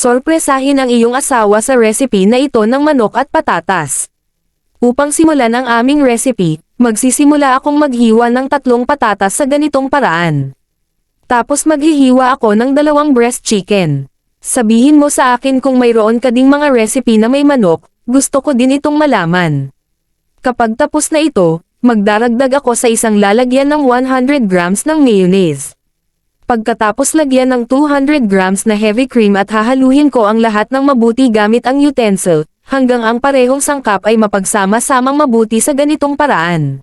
Sorpresahin ang iyong asawa sa recipe na ito ng manok at patatas. Upang simulan ang aming recipe, magsisimula akong maghiwa ng tatlong patatas sa ganitong paraan. Tapos maghihiwa ako ng dalawang breast chicken. Sabihin mo sa akin kung mayroon ka ding mga recipe na may manok, gusto ko din itong malaman. Kapag tapos na ito, magdaragdag ako sa isang lalagyan ng 100 grams ng mayonnaise. Pagkatapos lagyan ng 200 grams na heavy cream at hahaluhin ko ang lahat ng mabuti gamit ang utensil, hanggang ang parehong sangkap ay mapagsama-samang mabuti sa ganitong paraan.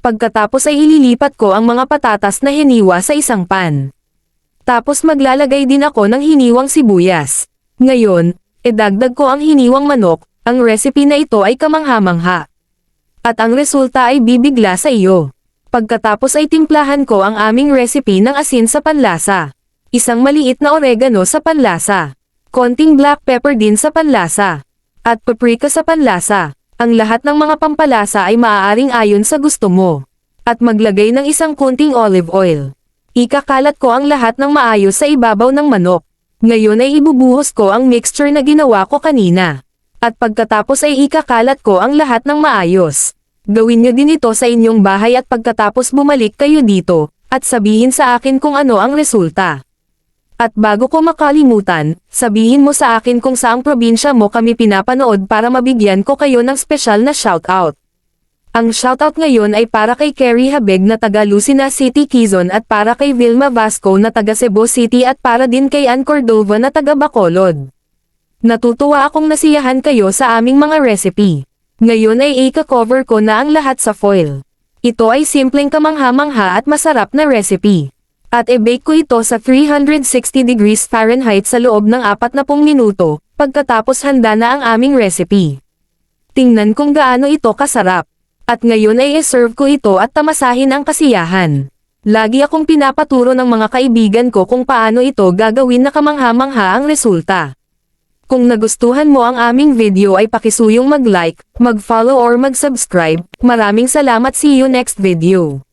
Pagkatapos ay ililipat ko ang mga patatas na hiniwa sa isang pan. Tapos maglalagay din ako ng hiniwang sibuyas. Ngayon, idagdag ko ang hiniwang manok, ang recipe na ito ay kamangha-mangha. At ang resulta ay bibigla sa iyo. Pagkatapos ay timplahan ko ang aming recipe ng asin sa panlasa. Isang maliit na oregano sa panlasa. Konting black pepper din sa panlasa. At paprika sa panlasa. Ang lahat ng mga pampalasa ay maaaring ayon sa gusto mo. At maglagay ng isang kunting olive oil. Ikakalat ko ang lahat ng maayos sa ibabaw ng manok. Ngayon ay ibubuhos ko ang mixture na ginawa ko kanina. At pagkatapos ay ikakalat ko ang lahat ng maayos. Gawin niyo din ito sa inyong bahay at pagkatapos bumalik kayo dito, at sabihin sa akin kung ano ang resulta. At bago ko makalimutan, sabihin mo sa akin kung saang probinsya mo kami pinapanood para mabigyan ko kayo ng special na shoutout. Ang shoutout ngayon ay para kay Kerry Habeg na taga Lucena City, Quezon at para kay Vilma Vasco na taga Cebu City at para din kay Ann Cordova na taga Bacolod. Natutuwa akong nasiyahan kayo sa aming mga recipe. Ngayon ay ika-cover ko na ang lahat sa foil. Ito ay simpleng kamangha-mangha at masarap na recipe. At e-bake ko ito sa 360 degrees Fahrenheit sa loob ng 40 minuto, pagkatapos handa na ang aming recipe. Tingnan kung gaano ito kasarap. At ngayon ay e-serve ko ito at tamasahin ang kasiyahan. Lagi akong pinapaturo ng mga kaibigan ko kung paano ito gagawin na kamangha-mangha ang resulta. Kung nagustuhan mo ang aming video ay pakisuyong mag-like, mag-follow or mag-subscribe. Maraming salamat see you next video.